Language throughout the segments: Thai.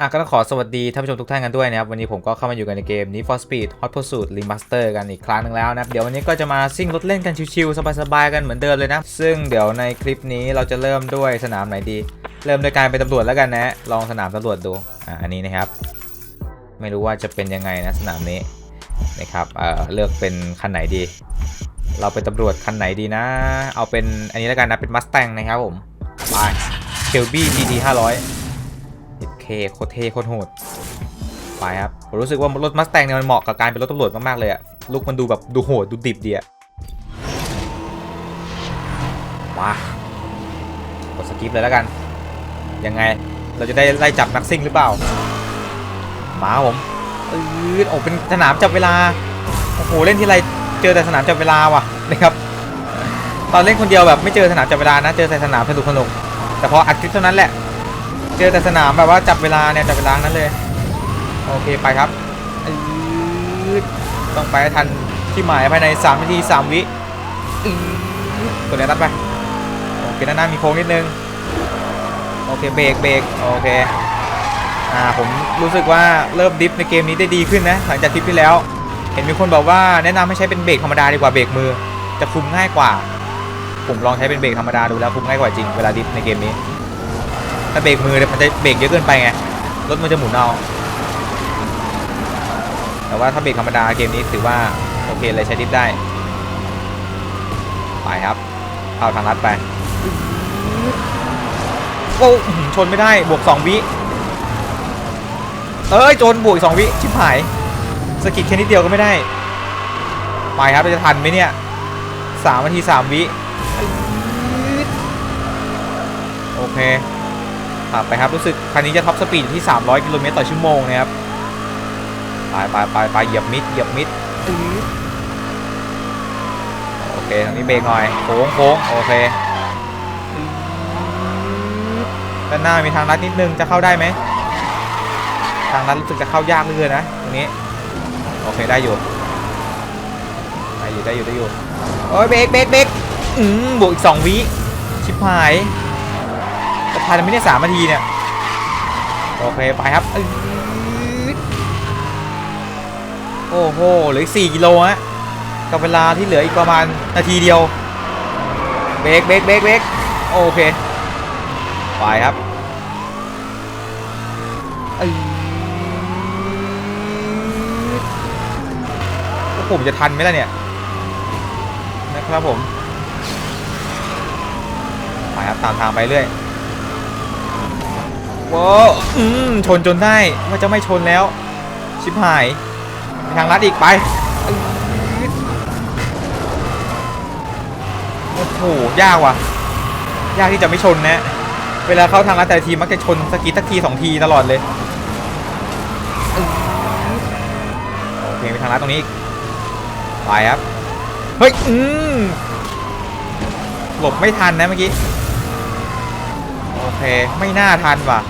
อะก็ต้องขอสวัสดีท่านผู้ชมทุกท่านกันด้วยนะครับ วันนี้ผมก็เข้ามาอยู่กันในเกมนี้ For Speed Hot Pursuit Remaster กันอีกครั้งหนึงแล้วนะครับเดี๋ยววันนี้ก็จะมาซิ่งรถเล่นกันชิวๆสบายๆกันเหมือนเดิมเลยนะ ซึ่งเดี๋ยวในคลิปนี้เราจะเริ่มด้วยสนามไหนดี เริ่มด้วยการเป็นตำรวจแล้วกันนะ ลองสนามตำรวจดูอะอันนี้นะครับ ไม่รู้ว่าจะเป็นยังไงนะสนามนี้นะครับเอ่อเลือกเป็นคันไหนดี เราเป็นตำรวจคันไหนดีนะ เอาเป็นอันนี้แล้วกันนะเป็นมัสแตงนะครับผมไปเคลบี้ GT 500 เคโคตรเท่โคตรโหดไปครับผมรู้สึกว่ารถมัสแตงเนี่ยมันเหมาะกับการเป็นรถตำรวจมากๆเลยอะลุกมันดูแบบดูโหดดูดิบดีอะว้ากดสกิปเลยแล้วกัน ยังไงเราจะได้ไล่จับนักซิ่งหรือเปล่ามาผมอืดโอ้เป็นสนามจับเวลาโอ้โหเล่นที่ไรเจอแต่สนามจับเวลาว่ะนะครับ ตอนเล่นคนเดียวแบบไม่เจอสนามจับเวลานะ เจอแต่สนามสนุกสนุกแต่พออัดคลิปเท่านั้นแหละ เจอแต่สนามแบบว่าจับเวลาเนี่ยจับเวลานั้นเลย โอเคไปครับต้องไปทันที่หมายภายใน3นาที3วิอืดตัวเนี้ยตัดไปโอเคด้านหน้ามีโค้งนิดนึงโอเคเบรกเบรกโอเคอ่าผมรู้สึกว่าเริ่มดิฟในเกมนี้ได้ดีขึ้นนะหลังจากทริปที่แล้ว เห็นมีคนบอกว่าแนะนำให้ใช้เป็นเบรกธรรมดาดีกว่าเบรกมือจะคุมง่ายกว่า ผมลองใช้เป็นเบรกธรรมดาดูแล้วคุมง่ายกว่าจริงเวลาดิฟในเกมนี้ ถ้าเบรกมือเนี่ยมันจะเบรกเยอะเกินไปไง รถมันจะหมุนเอา แต่ว่าถ้าเบรกธรรมดาเกมนี้ถือว่า โอเคเลยใช้ดิฟได้ ไปครับ เข้าทางลัดไปโอ้ชนไม่ได้ บวก2วิ เอ้ย จนบวกอีก2วิ ชิบหาย สกิดแค่นิดเดียวก็ไม่ได้ ไปครับเราจะทันไหมเนี่ย3นาที3วิ โอเค ขับไปครับรู้สึกคันนี้จะท็อปสปีดที่ 300 กิโลเมตรต่อชั่วโมงนะครับไปไปไปไปเหยียบมิดเหยียบมิดโอเคทางนี้เบรกหน่อยโค้งโค้งโอเคด้านหน้ามีทางลัดนิดนึงจะเข้าได้ไหมทางลัดรู้สึกจะเข้ายากเลยนะตรงนี้โอเคได้อยู่ได้อยู่ได้อยู่ได้อยู่โอ้ยเบรกเบรกเบรกอืมบวกอีก2วิชิบหาย ทันไม่ได้สามนาทีเนี่ย โอเค ไปครับ โอ้โห เหลืออีกสี่กิโลฮะกับเวลาที่เหลืออีกประมาณนาทีเดียว เบรกเบรกเบรกเบรกโอเค ไปครับไอ้ผมจะทันไหมล่ะเนี่ย นะครับผม ไปครับ ตามทางไปเรื่อย ว้าวอืมชนจนได้ว่าจะไม่ชนแล้ว ชิบหาย ทางลัดอีกไปโอ้โหยากว่ะ ยากที่จะไม่ชนนะ เวลาเข้าทางลัดแต่ทีมักจะชนสกีสักทีสองทีตลอดเลยโอเคมีทางลัดตรงนี้อีกไปครับเฮ้ยอืมหลบไม่ทันนะเมื่อกี้โอเค ไม่น่าทันว่ะ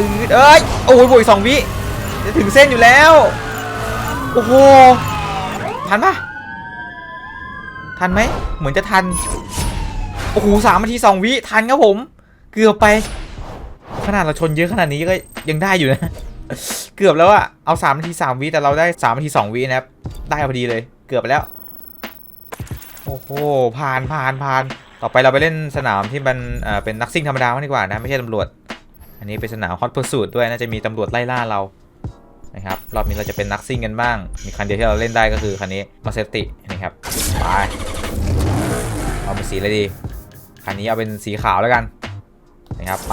อืดเอ้ยโอ้ยบวกสองวิจะถึงเส้นอยู่แล้ว โอ้โหทันปะทันไหมเหมือนจะทัน โอ้โหสามนาทีสองวิทันครับผม เกือบไป ขนาดเราชนเยอะขนาดนี้ก็ยังได้อยู่นะ เกือบแล้วอะเอาสามนาทีสามวิแต่เราได้สามนาทีสองวินะครับ ได้พอดีเลย เกือบไปแล้ว โอ้โห ผ่านผ่านผ่าน ต่อไปเราไปเล่นสนามที่มันเอ่อเป็นนักซิ่งธรรมดาบ้างดีกว่านะ ไม่ใช่ตำรวจ อันนี้เป็นสนามฮอต p พ r ร์สูด้วยน่าจะมีตำรวจไล่ล่าเรานะครับรอบนี้เราจะเป็นนักซิ่งกันบ้าง มีคันเดียวที่เราเล่นได้ก็คือคันนี้มาเซตินะครับไปเอาเป็นสีอะไรดีคันนี้เอาเป็นสีขาวแล้วกันนะครับไป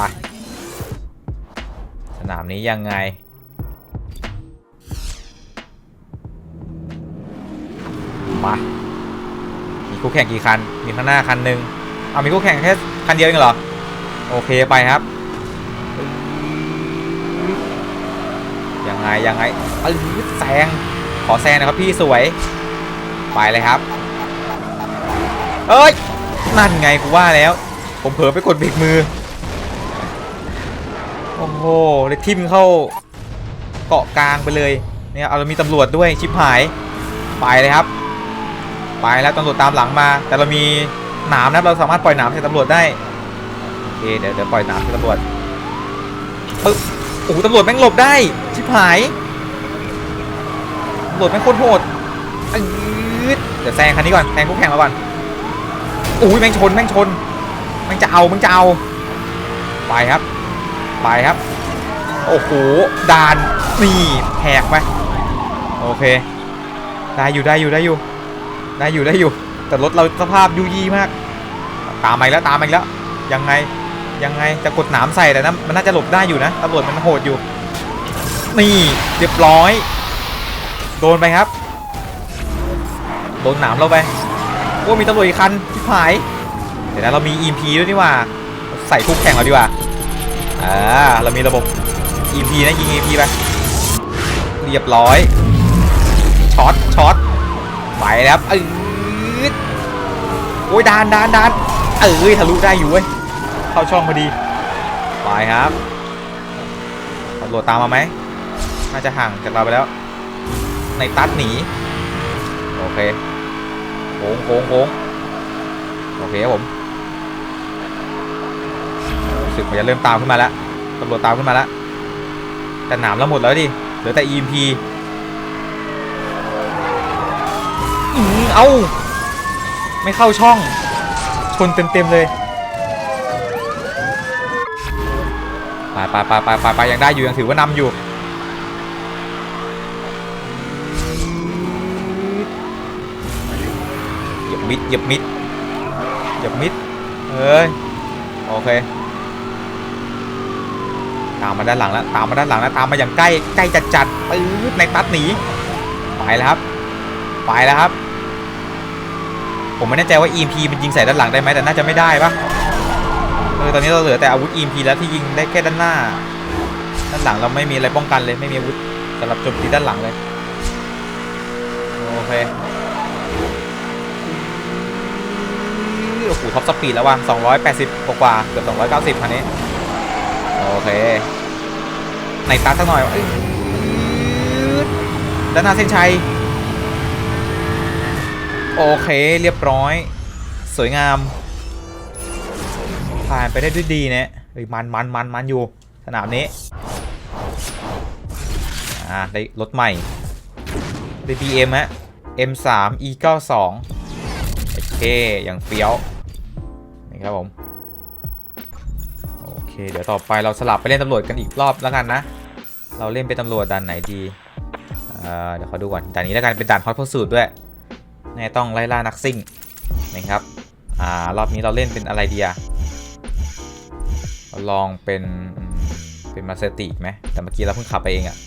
สนามนี้ยังไงไปมีคู่แข่งกี่คัน มีข้างหน้าคันหนึ่งเอามีคู่แข่งแค่คันเดียวเองเหรอ โอเคไปครับ ยัง ไงยังไงเออแซงขอแซงนะครับพี่สวย ไปเลยครับ เอ้ยนั่นไงกูว่าแล้ว ผมเผลอไปกดเบรกมือ โอ้โหเลยทิมเข้าเกาะกลางไปเลยเนี่ยเอาเรามีตำรวจด้วยชิบหาย ไปเลยครับ ไปแล้วตำรวจตามหลังมา แต่เรามีหนามนะเราสามารถปล่อยหนามใส่ตำรวจได้โอเคเดี๋ยวเดี๋ยวปล่อยหนามใส่ตำรวจปึ๊บ โอ้โหตำรวจแม่งหลบได้ ชิบหายตำรวจแม่งโคตรโหดอื้อเดี๋ยวแซงคันนี้ก่อนแซงคู่แข่งมาก่อนโอ้ยแม่งชนแม่งชนแม่งจะเอาแม่งจะเอา ไปครับ ไปครับ โอ้โหด่านนี่แหกไปโอเค ได้อยู่ได้อยู่ได้อยู่ ได้อยู่ได้อยู่ แต่รถเราสภาพยูยี่มาก ตามมาแล้วตามมาแล้วยังไง ยังไงจะกดหนามใส่แต่นะมันน่าจะหลบได้อยู่นะตำรวจมันโหดอยู่ นี่เรียบร้อย โดนไปครับ โดนหนามเราไปโอ้มีตำรวจอีกคันที่หาย เดี๋ยวนะเรามี EMP ด้วยนี่ว่า ใส่คู่แข่งเราดีกว่าอ่าเรามีระบบ EMP นะยิง EMP ไปเรียบร้อยช็อตช็อตไปแล้วครับอืดโอ้ยดานดานดานเอ้ยทะลุได้อยู่เว้ย เข้าช่องพอดีไปครับตำรวจตามมาไหมน่าจะห่างจากเราไปแล้ว ในตัดหนีโอเคโค้งโค้งโค้งโอเคครับผมรู้สึกมันจะเริ่มตามขึ้นมาแล้วตำรวจตามขึ้นมาแล้วแต่หนามเราหมดแล้วดิเหลือแต่ EMP อืมเอาไม่เข้าช่อง ชนเต็มๆเลย ไปไปไปไปไปยังได้อยู่ยังถือว่านำอยู่เหยียบมิดเหยียบมิดเหยียบมิดเอ้ยโอเคตามมาด้านหลังแล้วตามมาด้านหลังแล้วตามมาอย่างใกล้ใกล้จัดจัดๆปื๊ดในตัดหนีไปแล้วครับไปแล้วครับ ผมไม่แน่ใจว่า EMP มันยิงใส่ด้านหลังได้ไหมแต่น่าจะไม่ได้ปะ เออตอนนี้เราเหลือแต่อาวุธ EMP แล้วที่ยิงได้แค่ด้านหน้า ด้านหลังเราไม่มีอะไรป้องกันเลยไม่มีอาวุธสำหรับโจมตีด้านหลังเลย โอเคโอ้โหท็อปสปีดแล้วว่ะ280 กว่าๆเกือบ290คันนี้ โอเคในตาสักหน่อยด้านหน้าเส้นชัย โอเคเรียบร้อย สวยงาม ผ่านไปได้ด้วยดีนะเฮ้ยมันมันมันมันอยู่ สนามนี้ อ่า ได้รถใหม่ได้ BM ฮะ M3 E92 โอเค อย่างเฟี้ยว นี่ครับผม โอเค เดี๋ยวต่อไปเราสลับไปเล่นตำรวจกันอีกรอบแล้วกันนะ เราเล่นเป็นตำรวจด่านไหนดีอ่าเดี๋ยวขอดูก่อนด่านนี้แล้วกันเป็นด่านฮอตพอสูตรด้วยแน่ต้องไล่ล่านักซิ่งนะครับ อ่า รอบนี้เราเล่นเป็นอะไรดีอะเรา ลองเป็นเป็นมาสเตติไหมแต่เมื่อกี้เราเพิ่งขับไปเองอะ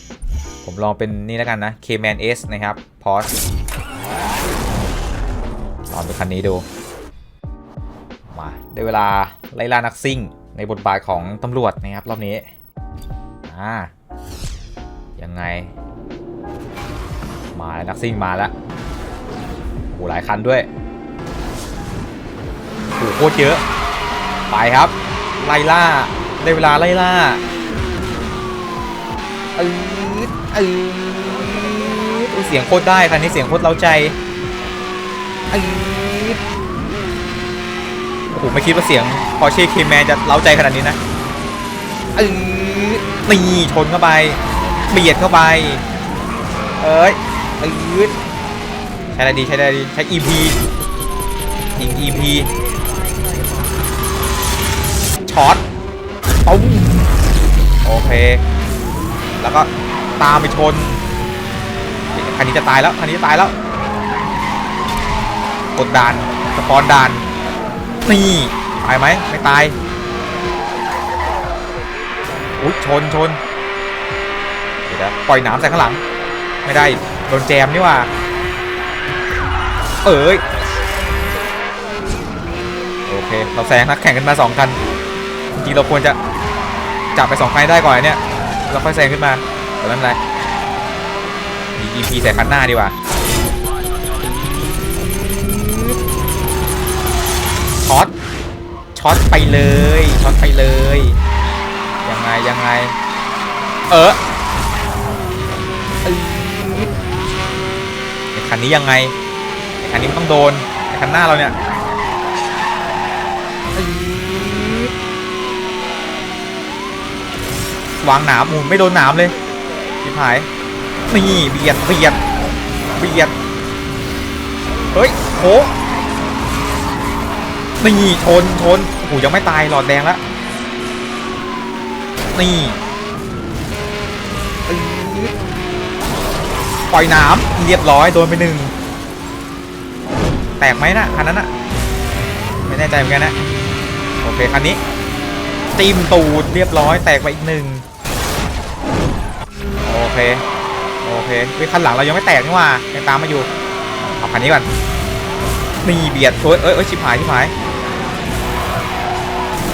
ผมลองเป็นนี่แล้วกันนะ K-Man S นะครับพอสลองเป็นคันนี้ดู มา ได้เวลาไล่ล่านักซิ่ง ในบทบาทของตำรวจนะครับ รอบนี้ อ่า ยังไง มาแล้วนักซิ่งมาแล้วโอ้หลายคันด้วยโอ้โคตรเยอะ ไปครับ ไล่ล่าได้เวลาไล่ล่าอืดอืดอุ๊ยเสียงโคตรได้คันนี้เสียงโคตรเล้าใจอืดโอ้โหไม่คิดว่าเสียง Porsche Cayman จะเล้าใจขนาดนี้นะอืดนี่ชนเข้าไปเบียดเข้าไปเอ้ยอืดใช้อะไรดีใช้อะไรดีใช้ EP ยิง EP ช็อตปุ้งโอเค แล้วก็ตามไปชนคันนี้จะตายแล้วคันนี้จะตายแล้ว กดดานสปอนดานนี่ตายไหมไม่ตายอุ๊ยชนชนเดี๋ยวปล่อยหนามใส่ข้างหลัง ไม่ได้โดนแจมนี่ว่า เอ้ยโอเค เราแซงนักแข่งขึ้นมาสองคัน จริงเราควรจะจับไปสองคันได้ก่อนเนี่ยแล้วค่อยแซงขึ้นมาแต่ไม่เป็นไรมี EP ใส่คันหน้าดีกว่าช็อตช็อตไปเลยช็อตไปเลยยังไงยังไง เออไอคันนี้ยังไงอันนี้ต้องโดนไอคันหน้าเราเนี่ย วางหนามโอ้โหไม่โดนหนามเลยชิบหายนี่เบียดเบียดเบียดเฮ้ยโหนี่ชนชนโอ้โหยังไม่ตายหลอดแดงแล้วนี่ปล่อยหนามเรียบร้อยโดนไปหนึ่งแตกไหมนะคันนั้นอะไม่แน่ใจเหมือนกันนะโอเคคันนี้ตีมตูดเรียบร้อยแตกไปอีกหนึ่ง โอเค โอเคเฮ้ยคันหลังเรายังไม่แตกนี่ว่ายังตามมาอยู่เอาคันนี้ก่อนนี่เบียดโอ้ยเอ้ยเอ้ยชิบหายชิบหาย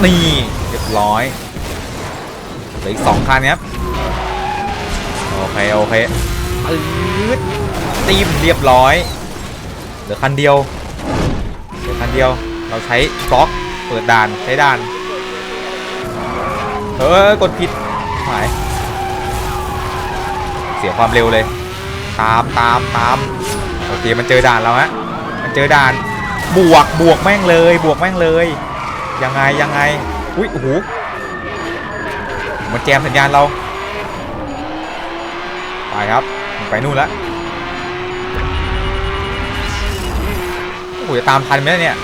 นี่เรียบร้อยเหลืออีกสองคันครับโอเคโอเคอืดตีมเรียบร้อยเหลือคันเดียวเหลือคันเดียวเราใช้บล็อกเปิดด่านใช้ด่านเออกดผิดหาย เสียความเร็วเลย ตามตามตามโอเคมันเจอด่านแล้วฮะมันเจอด่านบวกบวกแม่งเลย บวกแม่งเลยยังไงยังไงอุ้ยโอ้โหมันแจมสัญญาณเราไปครับไปนู่นแล้วโอ้โหจะตามทันไหมเนี่ย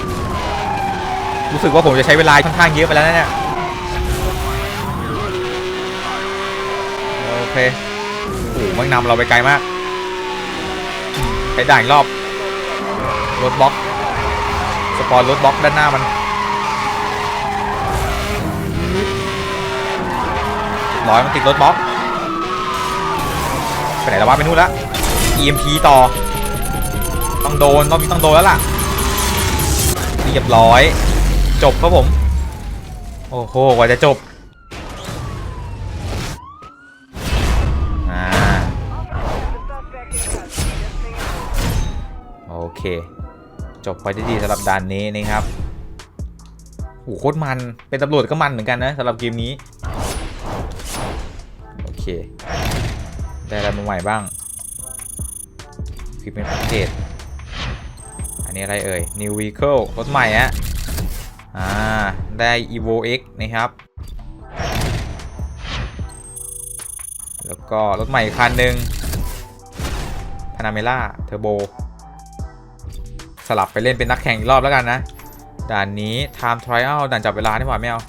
รู้สึกว่าผมจะใช้เวลาค่อนข้างเยอะไปแล้วนะเนี่ยโอเค โอ้โหมันนำเราไปไกลมากใช้ด่านรอบรถบล็อกสปอนรถบล็อกด้านหน้ามันร้อยมันติดรถบล็อกไปไหนแล้ววะไปนู่นละ EMP ต่อ ต้องโดนต้องมีต้องโดนแล้วล่ะเรียบร้อย จบครับผม โอ้โหกว่าจะจบ เคจบไปได้ดีสำหรับด่านนี้นะครับโอ้โหโคตรมัน เป็นตำรวจก็มันเหมือนกันนะสำหรับเกมนี้ โอเค ได้อะไรมาใหม่บ้างคลิปเป็นพิเศษอันนี้อะไรเอ่ย New Vehicle รถใหม่อะอ่า ได้ Evo X นะครับ แล้วก็รถใหม่อีกคันหนึ่งพานาเม สลับไปเล่นเป็นนักแข่งอีกรอบแล้วกันนะ ด่านนี้ Time Trial ด่านจับเวลานี่หว่าไม่เอา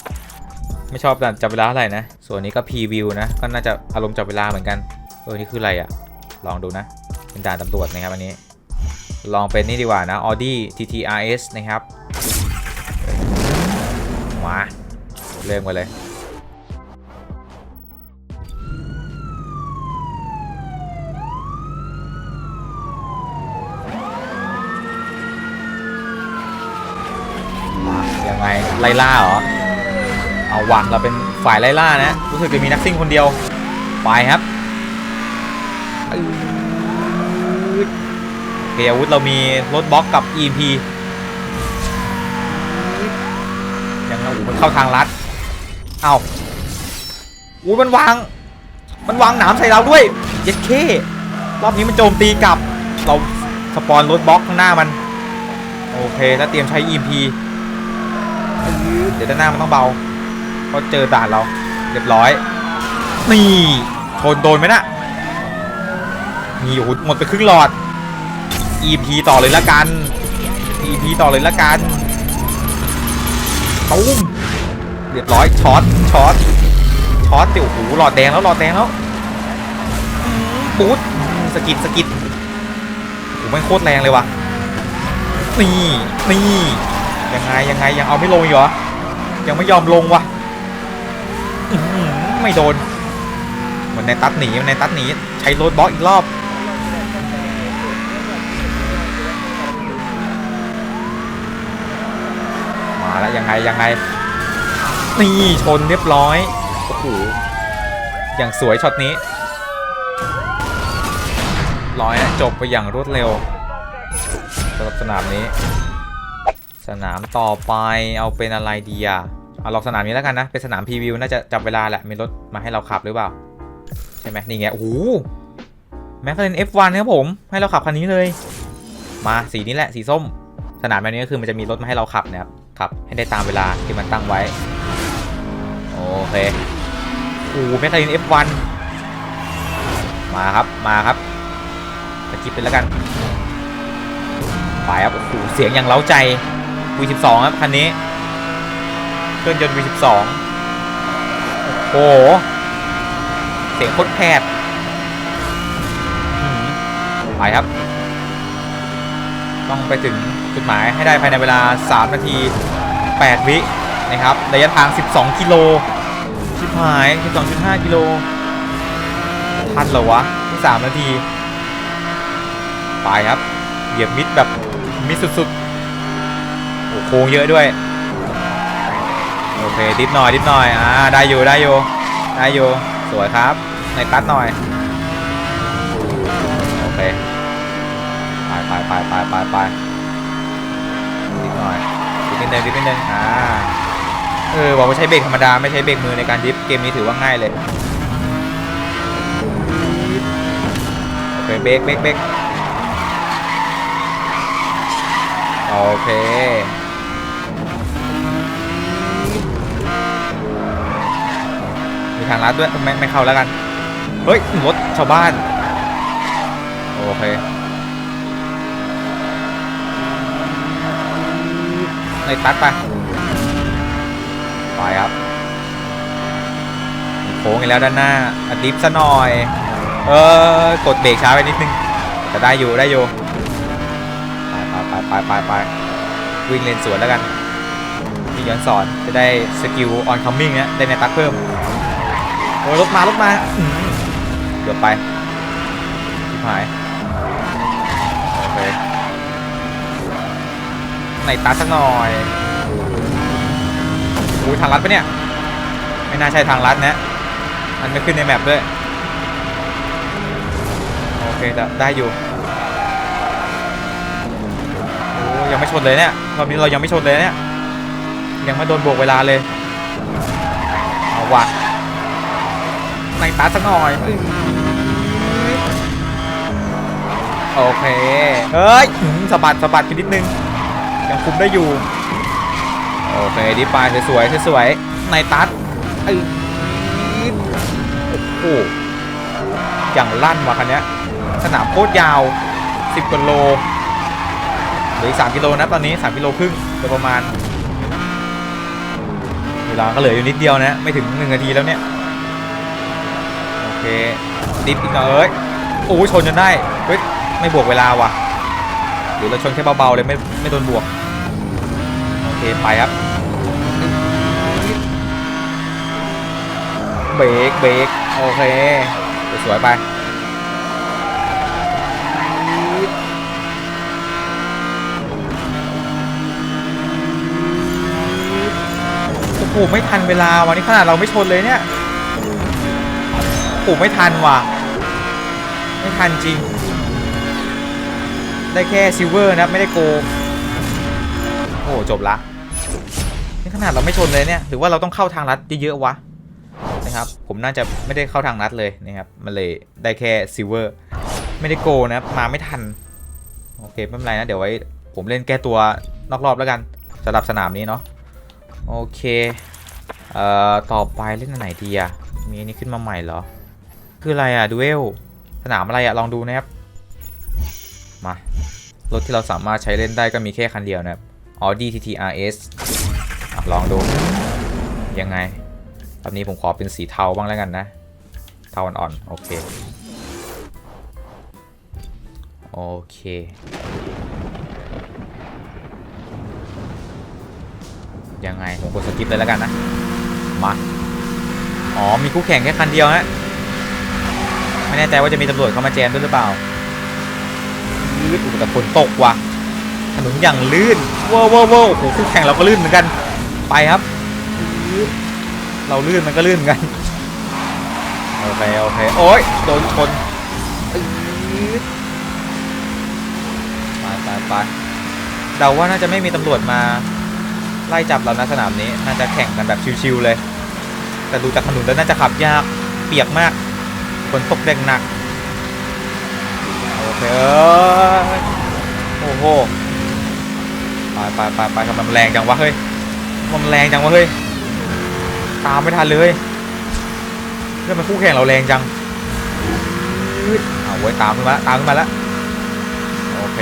ไม่ชอบด่านจับเวลาเท่าไหร่นะ ส่วนนี้ก็ Preview นะ ก็น่าจะอารมณ์จับเวลาเหมือนกัน เออ นี่คืออะไรอะลองดูนะ เป็นด่านตำรวจนะครับอันนี้ ลองเป็นนี่ดีกว่านะ Audi TTRS นะครับมาเริ่มกันเลย ไล่ล่าเหรอ เอาวะเราเป็นฝ่ายไล่ล่านะ รู้สึกจะมีนักซิ่งคนเดียว ไปครับอืดโอเคอาวุธเรามีรถบล็อกกับ EMP ยังไงโอ้มันเข้าทางลัด เอาอุ้มันวาง มันวางหนามใส่เราด้วยเย็ดเครอบนี้มันโจมตีกลับ เราสปอนรถบล็อกข้างหน้ามัน โอเค แล้วเตรียมใช้ EMP เดี๋ยวด้านหน้ามันต้องเบาเพราะเจอด่านเราเรียบร้อย นี่ชนโดนไหมนะนี่โอ้โหหมดไปครึ่งหลอด EP ต่อเลยละกัน EP ต่อเลยละกันตุ้มเรียบร้อยช็อตช็อตช็อตเดี๋ยวโอ้โหลอดแดงแล้วหลอดแดงแล้วอืมบูทสกิดสกิดโอ้โหไม่โคตรแรงเลยวะนี่นี่ยังไงยังไงยังเอาไม่ลงอีกเหรอ ยังไม่ยอมลงวะไม่โดนเหมันในตัดหนีมันในตัดหนีใช้โรดบล็อกอีกรอบมาแล้วยังไงยังไงนี่ชนเรียบร้อยโอ้โหอย่างสวยช็อตนี้ร้อยนะจบไปอย่างรวดเร็วสำหรับสนามนี้ สนามต่อไปเอาเป็นอะไรดีอะเอาลองสนามนี้แล้วกันนะ เป็นสนามพรีวิวน่าจะจับเวลาแหละ มีรถมาให้เราขับหรือเปล่า ใช่ไหมนี่ไงโอ้โหแมคลาเรน F1 ครับผม ให้เราขับคันนี้เลย มาสีนี้แหละสีส้ม สนามแบบนี้ก็คือมันจะมีรถมาให้เราขับนะครับขับให้ได้ตามเวลาที่มันตั้งไว้ โอเคโอ้แมคคาริน F1 มาครับมาครับสกิปไปแล้วกันไปครับโอ้โหเสียงอย่างเล้าใจ V12 ครับคันนี้เครื่องยนต์ V12 โอ้โห เสียงโคตรแผดอื้อหือไปครับ ต้องไปถึงจุดหมายให้ได้ภายในเวลา 3 นาที 8 วินะครับระยะทาง 12 กิโลชิบหาย 12.5 กิโลทันเหรอวะที่3นาที ไปครับ เหยียบมิดแบบมิดสุดๆ โอ้โค้งเยอะด้วย โอเคดิดหน่อยดิดหน่อย อ่า ได้อยู่ได้อยู่ได้อยู่ สวยครับ ในตัดหน่อย โอเค ไปไปไปไปไปไปดิดหน่อยดิดนิดนึงดิดนิดนึงอ่า เออบอกว่าใช้เบรกธรรมดาไม่ใช้เบรกมือในการดิฟเกมนี้ถือว่าง่ายเลย โอเคเบรกเบรกเบรกโอเค มีทางลัดด้วยไม่ไม่เข้าแล้วกัน เฮ้ยรถชาวบ้าน โอเคในตัดไปไปครับโค้งอีกแล้วด้านหน้าอดิฟซะหน่อย เออกดเบรกช้าไปนิดนึงแต่ได้อยู่ได้อยู่ไปไปไปไปไปวิ่งเลนสวนแล้วกันพี่ย้อนสอนจะได้สกิลออนคัมมิ่งนะได้ในตัดเพิ่ม โอ้ยรถมารถมาอื้อหือเดี๋ยวไปชิบหายโอเคในตัดสักหน่อยโอ้ยทางลัดปะเนี่ย ไม่น่าใช่ทางลัดนะมันไม่ขึ้นในแมปด้วยโอเคแต่ได้อยู่โอ้ยังไม่ชนเลยเนี่ยรอบนี้เรายังไม่ชนเลยเนี่ยยังไม่โดนบวกเวลาเลยเอาว่ะ ในตาสักหน่อย โอเค เฮ้ยอื้อสะบัดสะบัดไปนิดนึง ยังคุมได้อยู่ โอเคดีปลายสวยๆสวยๆในตัดเอ้ยโอ้โหอย่างลั่นว่ะคันเนี้ยสนามโคตรยาว 10กิโลเหลืออีก3กิโลนะตอนนี้ 3 กิโลครึ่งโดยประมาณ เวลาก็เหลืออยู่นิดเดียวนะ ไม่ถึง 1 นาทีแล้วเนี่ยโอ เคดิฟอีกหน่อยเอ้ยโอ้ยชนจนได้เฮ้ยไม่บวกเวลาว่ะหรือเราชนแค่เบาๆเลยไม่ไม่โดนบวกโอเคไปครับเบรกเบรกโอเคสวยไปโอ้โหไม่ทันเวลาวันนี้ขนาดเราไม่ชนเลยเนี่ย โอ้โหไม่ทันว่ะ ไม่ทันจริง ได้แค่ซิลเวอร์นะครับไม่ได้โกโอ้โหจบละนี่ขนาดเราไม่ชนเลยเนี่ยหรือว่าเราต้องเข้าทางลัดเยอะๆวะนะครับ ผมน่าจะไม่ได้เข้าทางลัดเลยนะครับมันเลยได้แค่ซิลเวอร์ไม่ได้โกนะครับมาไม่ทันโอเคไม่เป็นไรนะเดี๋ยวไว้ผมเล่นแก้ตัวนอกรอบแล้วกันสำหรับสนามนี้เนาะโอเค เอ่อ ต่อไปเล่นอันไหนดีอะมีอันนี้ขึ้นมาใหม่เหรอ คืออะไรอะดูเอลสนามอะไรอะลองดูนะครับ มา รถที่เราสามารถใช้เล่นได้ก็มีแค่คันเดียวนะครับ Audi TT RS อลองดู ยังไงรอบนี้ผมขอเป็นสีเทาบ้างแล้วกันนะ เทาอ่อนๆ โอเค โอเคยังไงผมกดสกิปเลยแล้วกันนะ มา อ๋อ มีคู่แข่งแค่คันเดียวฮะ ไม่แน่ใจว่าจะมีตำรวจเข้ามาแจมด้วยหรือเปล่าลื่นอุแต่ฝนตกว่ะถนนอย่างลื่นว้าวว้าวโอ้โหคู่แข่งเราก็ลื่นเหมือนกัน ไปครับ เราลื่นมันก็ลื่นเหมือนกันโอเคโอเคโอ๊ยโดนชนไปไปไปเดาว่าน่าจะไม่มีตำรวจมาไล่จับเรานะสนามนี้ น่าจะแข่งกันแบบชิวๆเลย แต่ดูจากถนนแล้วน่าจะขับยากเปียกมาก นตกแรงหนัก โอเคเอยโอ้โหไปไปไปไปทำไมมันแรงจังวะเฮ้ยทำไมมันแรงจังวะเฮ้ย ตามไม่ทันเลยเพื่อนมันคู่แข่งเราแรงจังอืดเอาไว้ตามขึ้นมาละตามขึ้นมาแล้วโอเค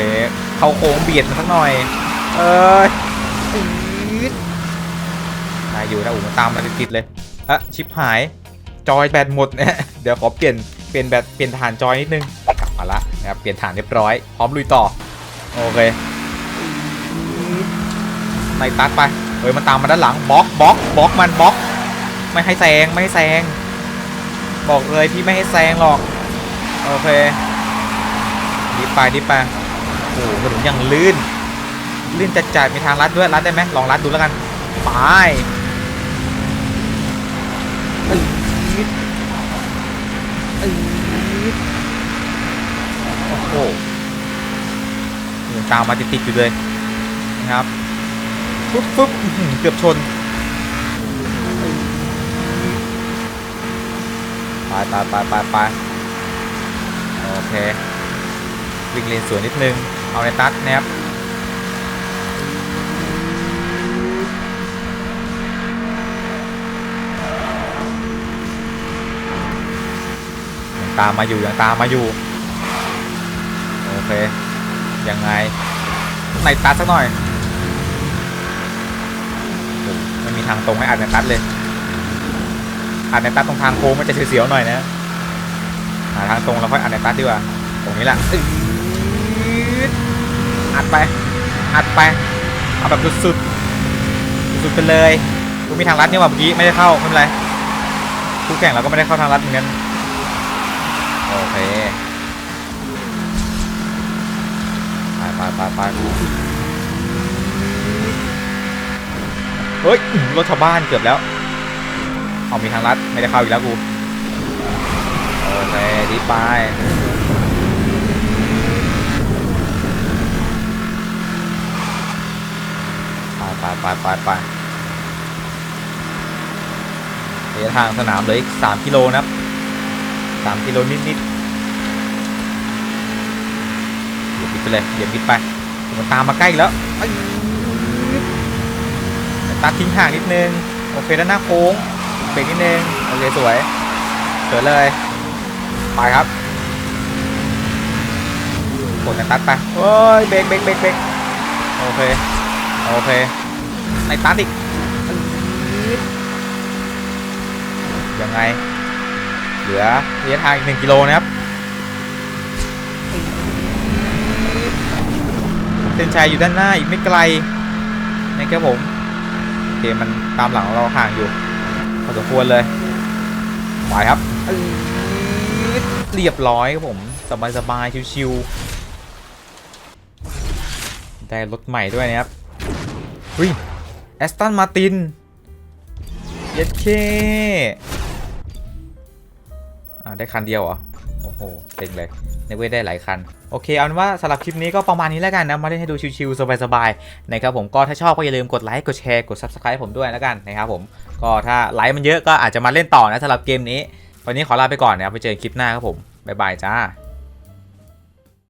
เข้าโค้งเบียดมันสักหน่อย เออืดนายอยู่นะอูมันตามมาติดๆเลยอะชิปหาย จอยแบตหมดเนี่ยเดี๋ยวขอเปลี่ยนเปลี่ยนแบตเปลี่ยนฐานจอยนิดนึงกลับมาละนะครับเปลี่ยนฐานเรียบร้อยพร้อมลุยต่อโอเคในตัดไปเฮ้ยมันตามมาด้านหลังบล็อกบล็อกบล็อกมันบล็อก ไม่ให้แซงไม่ให้แซงบอกเลยพี่ไม่ให้แซงหรอกโอเคดิไปดิไปโอ้โหถนนยังลื่นลื่นจัดจัดมีทางลัดด้วยลัดได้ไหมลองลัดดูแล้วกันไปอืดอืด โอ้โหยังตามมาติดๆอยู่เลยนะครับฟึบฟึบอื้อหือเกือบชนไปไปไปไปไปโอเควิ่งเลนสวนนิดนึง เอาในตัดนะครับ ตามมาอยู่ยังตามมาอยู่ โอเค ยังไงในตัดสักหน่อย ไม่มีทางตรงให้อัดในตัดเลย อัดในตัดตรงทางโค้งมันจะเสียวๆหน่อยนะหาทางตรงเราค่อยอัดในตัดดีกว่า ตรงนี้แหละอัดไป อัดไป เอาแบบสุดๆ สุดๆไปเลยกูมีทางลัดนี่หว่าเมื่อกี้ไม่ได้เข้าไม่เป็นไรคู่แข่งเราก็ไม่ได้เข้าทางลัดเหมือนกัน โอเค ไปไปไปไปเฮ้ย รถชาวบ้านเกือบแล้ว เอามีทางลัด ไม่ได้เข้าอีกแล้วกู โอเคดีไปไปไปไปไปไประยะทางสนามเหลืออีก 3 กิโลนะครับ สามกิโลนิดนิดเหยียบมิดไปเลยเหยียบมิดไปมันตามมาใกล้แล้วไอ้ตัดทิ้งห่างนิดนึง โอเคด้านหน้าโค้งเบรกนิดนึง โอเคสวยสวยเลย ไปครับกดในตัดไปโอ้ยเบรกเบรกเบรกเบรกโอเค โอเค ในตัดอีกยังไง เหลือระยะทางอีกหนึ่งกิโลนะครับเส้นชัยอยู่ด้านหน้าอีกไม่ไกลนะครับผมโอเคมันตามหลังเราห่างอยู่พอสมควรเลยไปครับเรียบร้อยครับผมสบายสบายชิวๆได้รถใหม่ด้วยนะครับวิแอสตันมาตินเย็ดเค อ่าได้คันเดียวเหรอ โอ้โหเต็งเลยในเว้ยได้หลายคัน โอเคเอาเป็นว่าสำหรับคลิปนี้ก็ประมาณนี้แล้วกันนะ มาเล่นให้ดูชิวๆสบายๆนะครับผมก็ถ้าชอบก็อย่าลืมกดไลค์กดแชร์กด subscribe ผมด้วยแล้วกันนะครับผมก็ถ้าไลค์มันเยอะก็อาจจะมาเล่นต่อนะสำหรับเกมนี้ วันนี้ขอลาไปก่อนนะครับไปเจอกันคลิปหน้าครับผมบ๊ายบายจ้า